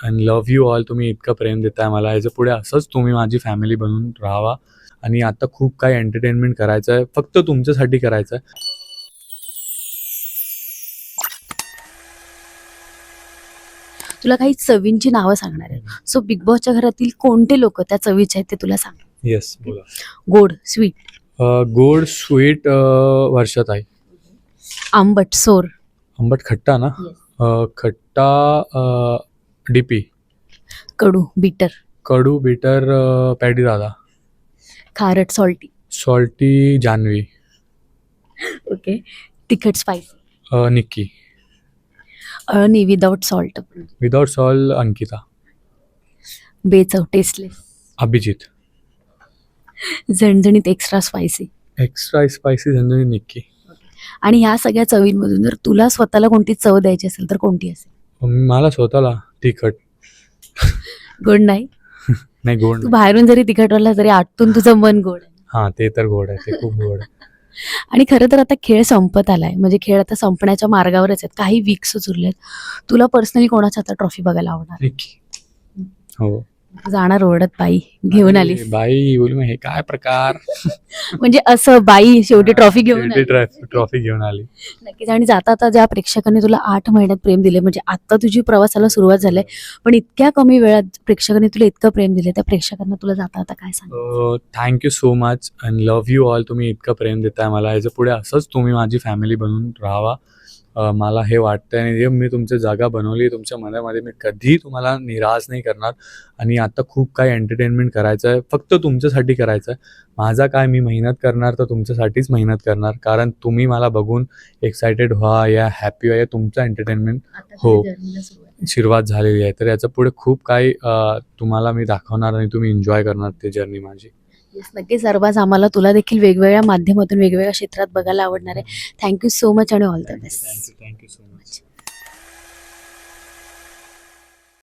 And love you all तुम्ही इतकं प्रेम देताय मला. याच्यापुढे असंच तुम्ही माझी फॅमिली बनून राहावा. आणि आता खूप काही एंटरटेनमेंट करायचं आहे फक्त तुमच्यासाठी करायचं आहे तुला काही चवींची नावं सांगणार आहे सो बिग बॉसच्या घरातील कोणते लोक त्या चवीचे आहेत ते तुला सांग. येस बोला. गोड स्वीट अ, गोड स्वीट वर्षात आहे आंबट सोर. आंबट खट्टा ना? अ, खट्टा डी पी कडू बिटर कडू बिटर पॅडी दादा. खारट सॉल्टी सॉल्टी जान्हवी ओके तिखट स्पायसी अ, Nikki. अळणी without salt without salt Ankita. बेचव tasteless Abhijit. झणझणीत एक्स्ट्रा स्पायसी एक्स्ट्रा स्पायसी झंझणी निक्की. आणि ह्या सगळ्या चवींमधून जर तुला स्वतःला कोणती चव द्यायची असेल तर कोणती असेल? मला स्वतःला? तिखट. गोड नाही. नाही गोड तू नाही. बाहेरून जरी तिखट वाटला तरी आतून तुझं मन गोड आहे. हा ते तर गोड आहे ते खूप गोड आहे. आणि खरं तर आता खेळ संपत आलाय. म्हणजे खेळ आता संपण्याच्या मार्गावरच आहेत. काही वीक्सच उरलेत तुला पर्सनली कोणाच्या आता ट्रॉफी बघायला आवडणार? हो. जाणार ओरडत बाई घेऊन आली बाई बोल हे काय प्रकार? म्हणजे असं बाई शेवटी ट्रॉफी घेऊन आली. ट्रॉफी घेऊन आली. नक्कीच. आणि जाता आता ज्या प्रेक्षकांनी तुला आठ महिन्यात प्रेम दिले म्हणजे आता तुझी प्रवासाला सुरुवात झाली पण इतक्या कमी वेळात प्रेक्षकांनी तुला इतकं प्रेम दिले त्या प्रेक्षकांना तुला जाता आता काय सांग thank you so much and love you all तुम्ही इतकं प्रेम देताय मला. याच्यापुढे असंच तुम्ही माझी फॅमिली बनून राहावा. मला हे वाटतंय आणि हे मी तुमची जागा बनवली. तुमच्या मनामध्ये मी कधीही तुम्हाला निराश नाही करणार. आणि आता खूप काही एंटरटेनमेंट करायचं आहे फक्त तुमच्यासाठी करायचं आहे माझा काय मी मेहनत करणार तर तुमच्यासाठीच मेहनत करणार. कारण तुम्ही मला बघून एक्सायटेड व्हा या हॅपी व्हा या तुमचं एंटरटेनमेंट हो. सुरुवात झालेली आहे. तर याच्यापुढे खूप काही तुम्हाला मी दाखवणार आणि तुम्ही एन्जॉय करणार ते जर्नी माझी. नक्कीच सर्वांच आम्हाला तुला देखील वेगवेगळ्या माध्यमातून वेगवेगळ्या क्षेत्रात बघायला आवडणार आहे. थँक्यू सो मच आणि all the best thank you so much